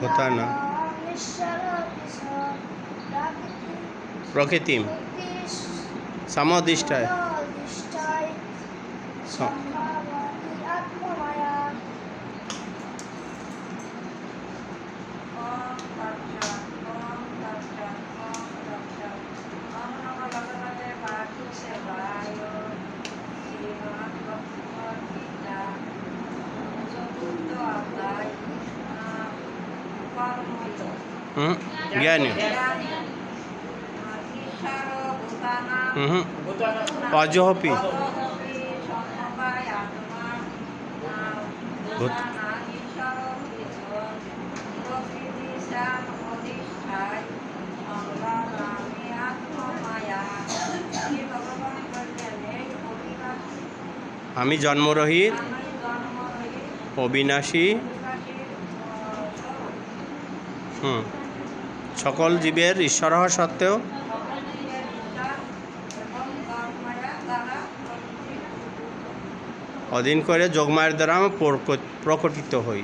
কোথায় না প্রকৃতিম সামদিষ্ঠায় Hmm? জ্ঞানী অজহপি hmm? আমি জন্মরহিত অবিনাশী হুম। সকল জীবের ঈশ্বর হওয়া সত্ত্বেও অধীন করে যোগমায়ের দ্বারা প্রকটিত হই।